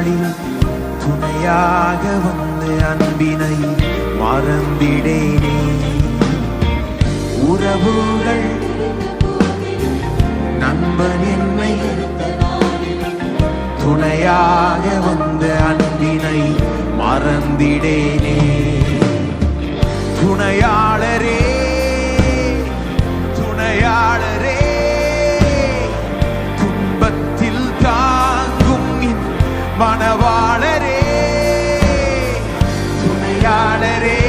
நாடின துணையாக வந்த அன்பினை மறந்திடேனே. உறவுகள் நண்பன் என்னை துணையாக வந்த அன்பினை மறந்திடேனே. துணையாளரே. துணையாளரே.